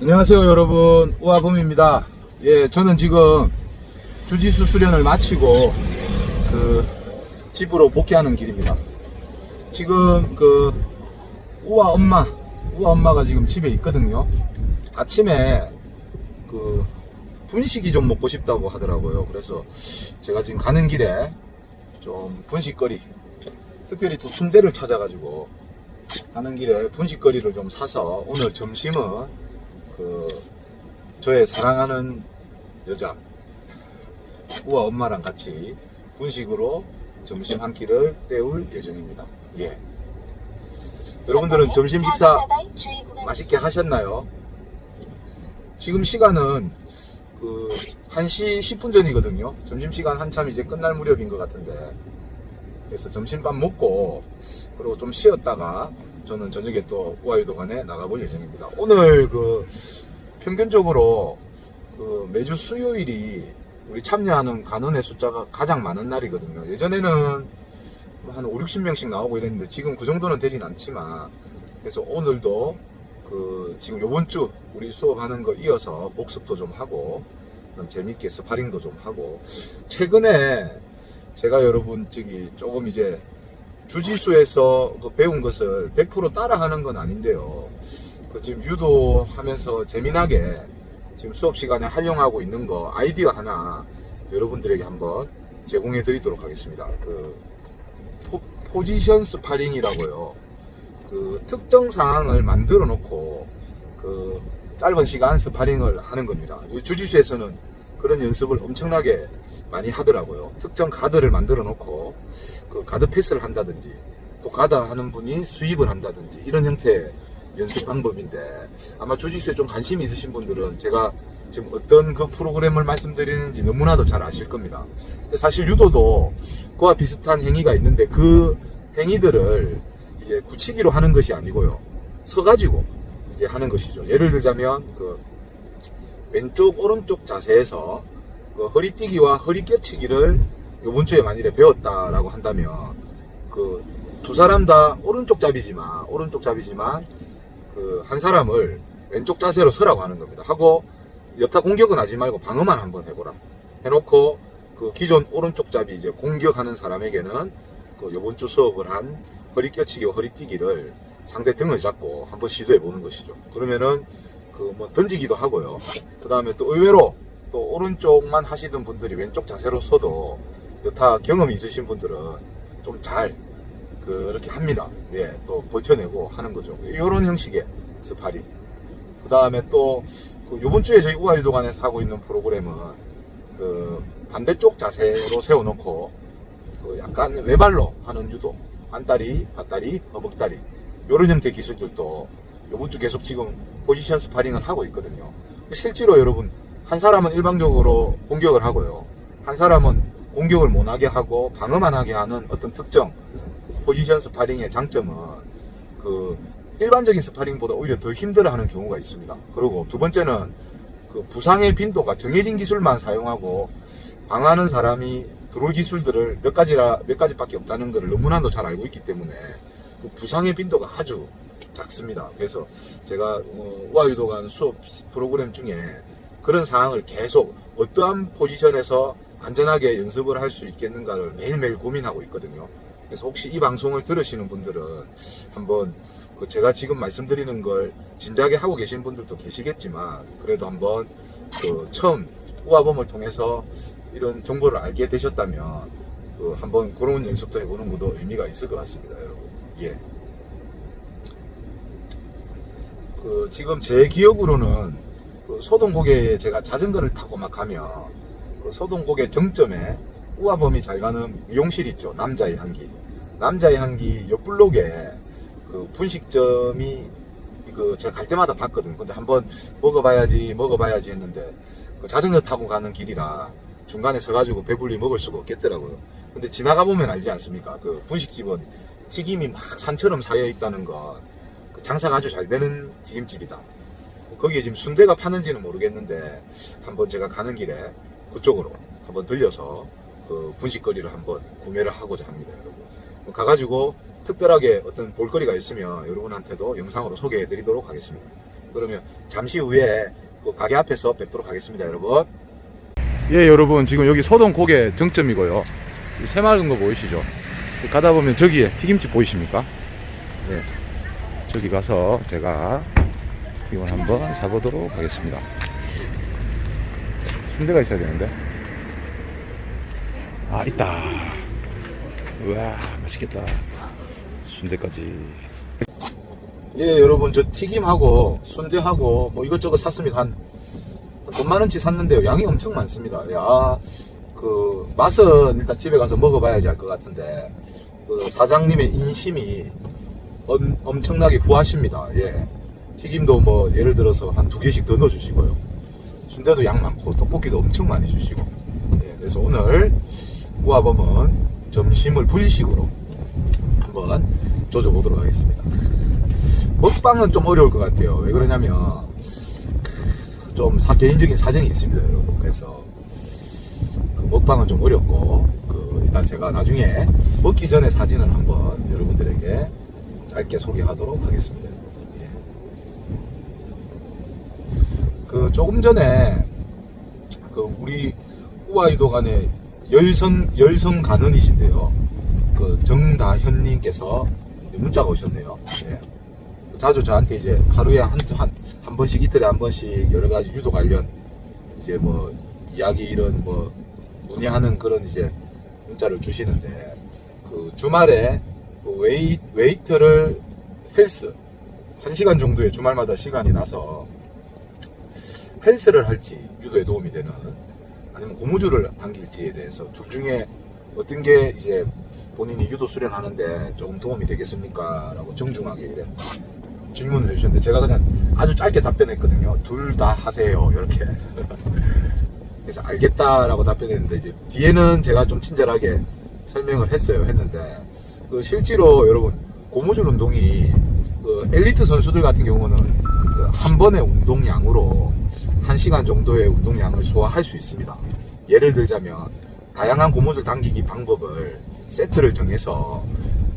안녕하세요 여러분. 우아범입니다. 예 저는 지금 주짓수 수련을 마치고 그 집으로 복귀하는 길입니다. 지금 그 우아 엄마 우아 엄마가 지금 집에 있거든요. 아침에 그 분식이 좀 먹고 싶다고 하더라고요. 그래서 제가 지금 가는 길에 좀 분식거리 특별히 또 순대를 찾아가지고 가는 길에 분식거리를 좀 사서 오늘 점심은 그 저의 사랑하는 여자 우와 엄마랑 같이 분식으로 점심 한 끼를 때울 예정입니다. 예. 여러분들은 점심 식사 맛있게 하셨나요? 지금 시간은 그 1시 10분 전이거든요. 점심 시간 한참 이제 끝날 무렵인 것 같은데. 그래서 점심밥 먹고 그리고 좀 쉬었다가 저는 저녁에 또 우아유도관에 나가볼 예정입니다. 오늘 그 평균적으로 그 매주 수요일이 우리 참여하는 간원의 숫자가 가장 많은 날이거든요. 예전에는 한 5, 60명씩 나오고 이랬는데 지금 그 정도는 되진 않지만 그래서 오늘도 그 지금 요번 주 우리 수업하는 거 이어서 복습도 좀 하고 재밌게 스파링도 좀 하고 최근에 제가 여러분 저기 조금 이제 주짓수에서 그 배운 것을 100% 따라하는 건 아닌데요. 그 지금 유도하면서 재미나게 지금 수업 시간에 활용하고 있는 거 아이디어 하나 여러분들에게 한번 제공해 드리도록 하겠습니다. 그 포, 포지션 스파링이라고요. 그 특정 상황을 만들어 놓고 그 짧은 시간 스파링을 하는 겁니다. 이 주짓수에서는 그런 연습을 엄청나게 많이 하더라고요. 특정 가드를 만들어 놓고 그 가드 패스를 한다든지 또 가다 하는 분이 수입을 한다든지 이런 형태의 연습 방법인데 아마 주짓수에 좀 관심이 있으신 분들은 제가 지금 어떤 그 프로그램을 말씀드리는지 너무나도 잘 아실 겁니다. 사실 유도도 그와 비슷한 행위가 있는데 그 행위들을 이제 굳히기로 하는 것이 아니고요. 서가지고 이제 하는 것이죠. 예를 들자면 그 왼쪽 오른쪽 자세에서 그 허리뛰기와 허리 껴치기를 요번 주에 만일에 배웠다라고 한다면 그 두 사람 다 오른쪽 잡이지만 오른쪽 잡이지만 그 한 사람을 왼쪽 자세로 서라고 하는 겁니다. 하고 여타 공격은 하지 말고 방어만 한번 해보라. 해놓고 그 기존 오른쪽 잡이 이제 공격하는 사람에게는 그 요번 주 수업을 한 허리 껴치기와 허리뛰기를 상대 등을 잡고 한번 시도해 보는 것이죠. 그러면은 그 뭐 던지기도 하고요. 그 다음에 또 의외로 또 오른쪽만 하시던 분들이 왼쪽 자세로 서도 여타 경험이 있으신 분들은 좀 잘 그렇게 합니다. 예, 또 버텨내고 하는 거죠. 이런 형식의 스파링. 그 다음에 또, 그 요번 주에 저희 우아유도관에서 하고 있는 프로그램은 그 반대쪽 자세로 세워놓고 그 약간 외발로 하는 유도. 안다리, 밭다리, 허벅다리. 요런 형태 기술들도 요번 주 계속 지금 포지션 스파링을 하고 있거든요. 실제로 여러분, 한 사람은 일방적으로 공격을 하고요. 한 사람은 공격을 못하게 하고 방어만 하게 하는 어떤 특정 포지션 스파링의 장점은 그 일반적인 스파링보다 오히려 더 힘들어하는 경우가 있습니다. 그리고 두 번째는 그 부상의 빈도가 정해진 기술만 사용하고 방하는 사람이 들어올 기술들을 몇 가지라 몇 가지밖에 없다는 것을 너무나도 잘 알고 있기 때문에 그 부상의 빈도가 아주 작습니다. 그래서 제가 어, 우아유도관 수업 프로그램 중에 그런 상황을 계속 어떠한 포지션에서 안전하게 연습을 할 수 있겠는가를 매일매일 고민하고 있거든요. 그래서 혹시 이 방송을 들으시는 분들은 한번 그 제가 지금 말씀드리는 걸 진작에 하고 계신 분들도 계시겠지만 그래도 한번 그 처음 우아범을 통해서 이런 정보를 알게 되셨다면 그 한번 그런 연습도 해보는 것도 의미가 있을 것 같습니다, 여러분. 예. 그 지금 제 기억으로는 그 소동고개에 제가 자전거를 타고 막 가면 그 소동고개 정점에 우아범이 잘 가는 미용실 있죠. 남자의 향기. 남자의 향기 옆 블록에 그 분식점이 그 제가 갈 때마다 봤거든요. 근데 한번 먹어봐야지 먹어봐야지 했는데 그 자전거 타고 가는 길이라 중간에 서가지고 배불리 먹을 수가 없겠더라고요. 근데 지나가 보면 알지 않습니까? 그 분식집은 튀김이 막 산처럼 쌓여 있다는 거. 그 장사가 아주 잘 되는 튀김집이다. 거기에 지금 순대가 파는지는 모르겠는데 한번 제가 가는 길에 그쪽으로 한번 들려서 그 분식거리를 한번 구매를 하고자 합니다, 여러분. 가가지고 특별하게 어떤 볼거리가 있으면 여러분한테도 영상으로 소개해 드리도록 하겠습니다. 그러면 잠시 후에 그 가게 앞에서 뵙도록 하겠습니다, 여러분. 예, 여러분 지금 여기 소동 고개 정점이고요. 이 새마을금 거 보이시죠? 가다 보면 저기에 튀김집 보이십니까? 네. 저기 가서 제가 튀김을 한번 사보도록 하겠습니다. 순대가 있어야 되는데. 아, 있다. 우와, 맛있겠다. 순대까지. 예, 여러분, 저 튀김하고 순대하고 뭐 이것저것 샀습니다. 한 돈만 원치 샀는데요. 양이 엄청 많습니다. 야, 그 맛은 일단 집에 가서 먹어봐야지 알 것 같은데 그 사장님의 인심이 엄, 엄청나게 후하십니다. 예. 튀김도 뭐 예를 들어서 한 두 개씩 더 넣어주시고요. 순대도 양 많고 떡볶이도 엄청 많이 주시고. 예, 그래서 오늘 우아범은 점심을 분식으로 한번 조져보도록 하겠습니다. 먹방은 좀 어려울 것 같아요. 왜 그러냐면 좀 사- 개인적인 사정이 있습니다, 여러분. 그래서 그 먹방은 좀 어렵고 그 일단 제가 나중에 먹기 전에 사진을 한번 여러분들에게 짧게 소개하도록 하겠습니다. 예. 그 조금 전에 그 우리 우아이도 간의 열성 열성 간원이신데요. 그 정다현님께서 문자가 오셨네요. 예. 자주 저한테 이제 하루에 한, 한, 한 번씩 이틀에 한 번씩 여러 가지 유도 관련 이제 뭐 이야기 이런 뭐 문의하는 그런 이제 문자를 주시는데 그 주말에 그 웨이, 웨이트를 헬스 한 시간 정도의 주말마다 시간이 나서 헬스를 할지 유도에 도움이 되는 아니면 고무줄을 당길지에 대해서 둘 중에 어떤 게 이제 본인이 유도 수련하는데 조금 도움이 되겠습니까? 라고 정중하게 이래 질문을 해주셨는데 제가 그냥 아주 짧게 답변했거든요. 둘 다 하세요. 이렇게. 그래서 알겠다라고 답변했는데 이제 뒤에는 제가 좀 친절하게 설명을 했어요. 했는데 그 실제로 여러분 고무줄 운동이 그 엘리트 선수들 같은 경우는 그 한 번의 운동량으로 한 시간 정도의 운동량을 소화할 수 있습니다. 예를 들자면 다양한 고무줄 당기기 방법을 세트를 정해서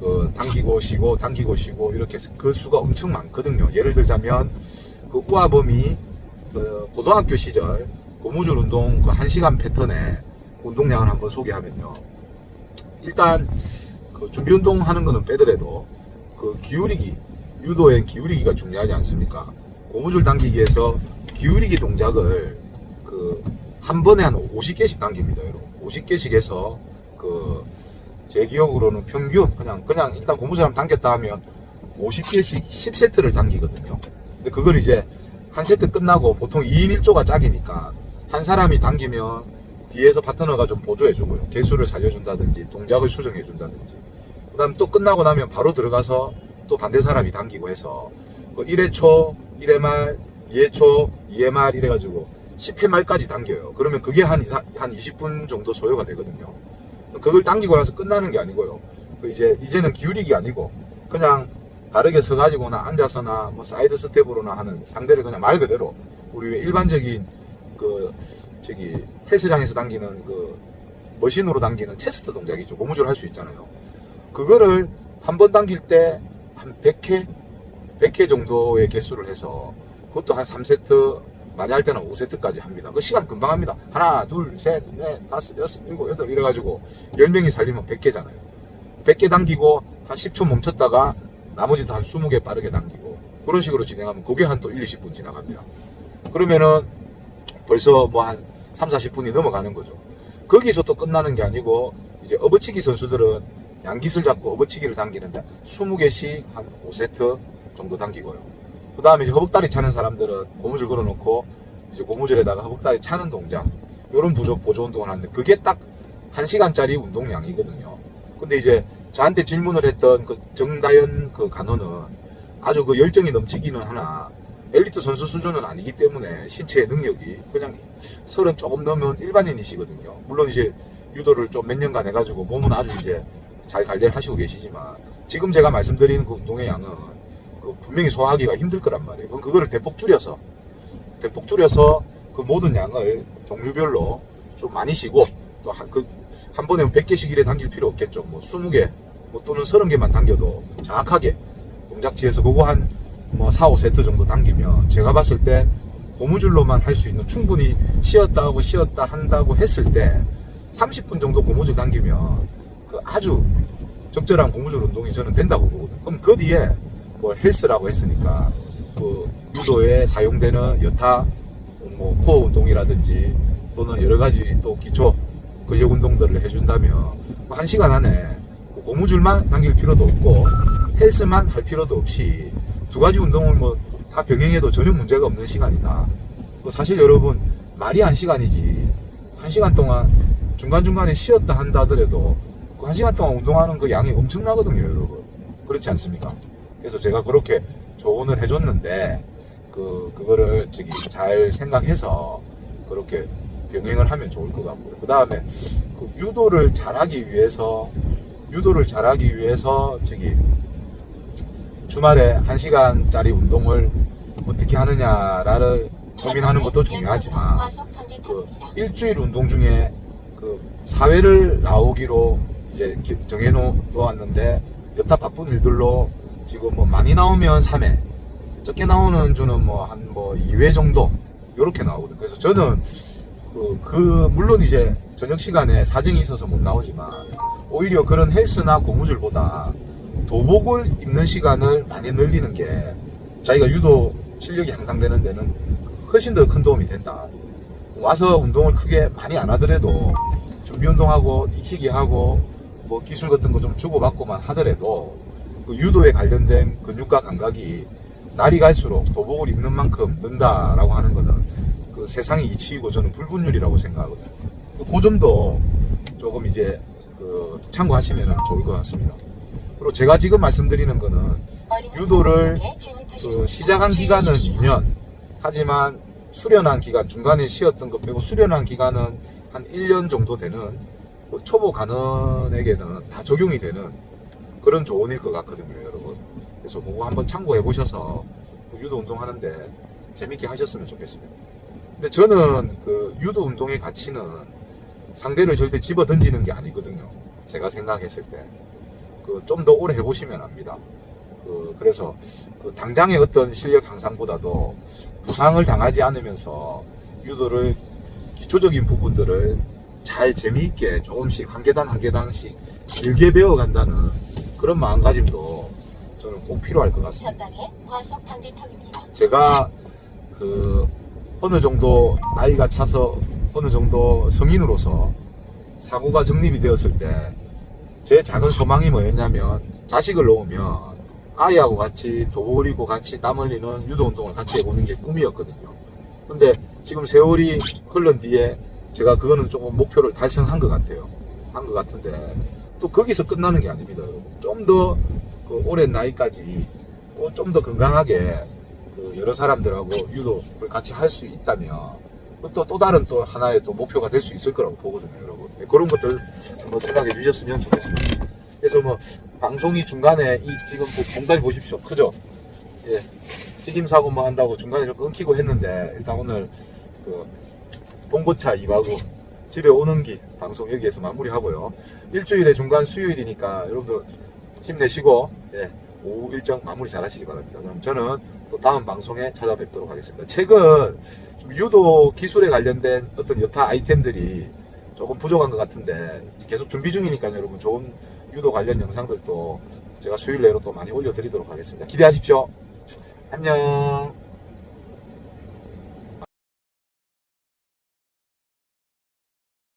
그 당기고 쉬고 당기고 쉬고 이렇게 해서 그 수가 엄청 많거든요. 예를 들자면 그 우아범이 그 고등학교 시절 고무줄 운동 그 1시간 패턴의 운동량을 한번 소개하면요. 일단 그 준비 운동 하는 거는 빼더라도 그 기울이기 유도엔 기울이기가 중요하지 않습니까? 고무줄 당기기에서 기울이기 동작을 그 한 번에 한 50개씩 당깁니다, 여러분. 50개씩 해서 그 제 기억으로는 평균 그냥 그냥 일단 한번 당겼다 하면 50개씩 10세트를 당기거든요. 근데 그걸 이제 한 세트 끝나고 보통 2인 1조가 짝이니까 한 사람이 당기면 뒤에서 파트너가 좀 보조해주고요. 개수를 살려준다든지 동작을 수정해준다든지 그 다음 또 끝나고 나면 바로 들어가서 또 반대 사람이 당기고 해서 그 1회 초, 1회 말, 2회 초, 2회 말 이래가지고 10회 말까지 당겨요. 그러면 그게 한, 이상, 한 20분 정도 소요가 되거든요. 그걸 당기고 나서 끝나는 게 아니고요. 그 이제, 이제는 기울이기 아니고 그냥 바르게 서가지고나 앉아서나 뭐 사이드 스텝으로나 하는 상대를 그냥 말 그대로 우리 왜 일반적인 그 저기 헬스장에서 당기는 그 머신으로 당기는 체스트 동작 이죠. 고무줄 할 수 있잖아요. 그거를 한 번 당길 때 한 100회, 100회 정도의 개수를 해서 그것도 한 3세트, 많이 할 때는 5세트까지 합니다. 그 시간 금방 합니다. 하나, 둘, 셋, 넷, 다섯, 여섯, 일곱, 여덟 이래가지고 10명이 살리면 100개잖아요. 100개 당기고 한 10초 멈췄다가 나머지도 한 20개 빠르게 당기고 그런 식으로 진행하면 그게 한 또 1, 20분 지나갑니다. 그러면은 벌써 뭐 한 3, 40분이 넘어가는 거죠. 거기서 또 끝나는 게 아니고 이제 업어치기 선수들은 양깃을 잡고 업어치기를 당기는데 20개씩 한 5세트 정도 당기고요. 그 다음에 이제 허벅다리 차는 사람들은 고무줄 걸어놓고 이제 고무줄에다가 허벅다리 차는 동작 이런 보조, 보조 운동을 하는데 그게 딱 1시간짜리 운동량이거든요. 근데 이제 저한테 질문을 했던 그 정다연 그 간호는 아주 그 열정이 넘치기는 하나 엘리트 선수 수준은 아니기 때문에 신체의 능력이 그냥 서른 조금 넘은 일반인이시거든요. 물론 이제 유도를 좀 몇 년간 해가지고 몸은 아주 이제 잘 관리를 하시고 계시지만 지금 제가 말씀드리는 그 운동의 양은 그 분명히 소화하기가 힘들 거란 말이에요. 그럼 그거를 대폭 줄여서 대폭 줄여서 그 모든 양을 종류별로 좀 많이 쉬고 또 한 그한 번에 100개씩 이래 당길 필요 없겠죠. 뭐 20개 뭐 또는 30개만 당겨도 정확하게 동작치에서 그거 한뭐 4, 5세트 정도 당기면 제가 봤을 때 고무줄로만 할 수 있는 충분히 쉬었다 하고 쉬었다 한다고 했을 때 30분 정도 고무줄 당기면 그 아주 적절한 고무줄 운동이 저는 된다고 보거든요. 그럼 그 뒤에 뭐 헬스라고 했으니까 그 유도에 사용되는 여타 뭐 코어 운동이라든지 또는 여러 가지 또 기초 근력 운동들을 해준다면 뭐한 시간 안에 그 고무줄만 당길 필요도 없고 헬스만 할 필요도 없이 두 가지 운동을 뭐 다 병행해도 전혀 문제가 없는 시간이다. 그 사실 여러분 말이 한 시간이지 한 시간 동안 중간 중간에 쉬었다 한다 하더라도 그 한 시간 동안 운동하는 그 양이 엄청나거든요, 여러분. 그렇지 않습니까? 그래서 제가 그렇게 조언을 해줬는데 그 그거를 저기 잘 생각해서 그렇게 병행을 하면 좋을 것 같고요. 그 다음에 그 유도를 잘하기 위해서 유도를 잘하기 위해서 저기 주말에 한 시간짜리 운동을 어떻게 하느냐를 고민하는 것도 중요하지만 그 일주일 운동 중에 그 사회를 나오기로 이제 기- 정해놓았는데 여타 바쁜 일들로 지금 뭐 많이 나오면 3회 적게 나오는 주는 뭐 한뭐 2회 정도 요렇게 나오거든요 그래서 저는 그, 그 물론 이제 저녁 시간에 사정이 있어서 못 나오지만 오히려 그런 헬스나 고무줄보다 도복을 입는 시간을 많이 늘리는 게 자기가 유도 실력이 향상되는 데는 훨씬 더 큰 도움이 된다. 와서 운동을 크게 많이 안 하더라도 준비 운동하고 익히기 하고 뭐 기술 같은 거 좀 주고받고만 하더라도 그 유도에 관련된 근육과 감각이 날이 갈수록 도복을 입는 만큼 는다라고 하는 거는 그 세상의 이치이고 저는 불분율이라고 생각하거든요. 그 점도 조금 이제 그 참고하시면 좋을 것 같습니다. 그리고 제가 지금 말씀드리는 거는 유도를 그 시작한 기간은 2년 하지만 수련한 기간 중간에 쉬었던 것 빼고 수련한 기간은 한 1년 정도 되는 그 초보 간원에게는 다 적용이 되는 그런 조언일 것 같거든요 여러분. 그래서 그거 한번 참고해 보셔서 그 유도 운동 하는데 재밌게 하셨으면 좋겠습니다. 근데 저는 그 유도 운동의 가치는 상대를 절대 집어 던지는 게 아니거든요. 제가 생각했을 때. 그 좀 더 오래 해보시면 압니다. 그 그래서 그 당장의 어떤 실력 향상보다도 부상을 당하지 않으면서 유도를 기초적인 부분들을 잘 재미있게 조금씩 한 계단 한 계단씩 길게 배워간다는 그런 마음가짐도 저는 꼭 필요할 것 같습니다. 제가 그 어느 정도 나이가 차서 어느 정도 성인으로서 사고가 정립이 되었을 때 제 작은 소망이 뭐였냐면 자식을 놓으면 아이하고 같이 도리고 같이 땀 흘리는 유도 운동을 같이 해보는 게 꿈이었거든요. 근데 지금 세월이 흘른 뒤에 제가 그거는 조금 목표를 달성한 것 같아요. 한 것 같은데 또 거기서 끝나는 게 아닙니다. 좀 더 그 오랜 나이까지 또 좀 더 건강하게 그 여러 사람들하고 유도를 같이 할 수 있다면 또, 또 다른 또 하나의 또 목표가 될 수 있을 거라고 보거든요, 여러분. 네, 그런 것들 한번 생각해 주셨으면 좋겠습니다. 그래서 뭐, 방송이 중간에 이 지금 뭐 공다리 보십시오. 크죠? 예. 튀김 사고 뭐 한다고 중간에 좀 끊기고 했는데, 일단 오늘 그, 봉고차 2바구 집에 오는 길 방송 여기에서 마무리하고요. 일주일에 중간 수요일이니까 여러분들 힘내시고, 예. 오후 일정 마무리 잘 하시기 바랍니다. 그럼 저는 또 다음 방송에 찾아뵙도록 하겠습니다. 최근 좀 유도 기술에 관련된 어떤 여타 아이템들이 조금 부족한 것 같은데 계속 준비 중이니까요, 여러분. 좋은 유도 관련 영상들도 제가 수요일 내로 또 많이 올려드리도록 하겠습니다. 기대하십시오. 안녕.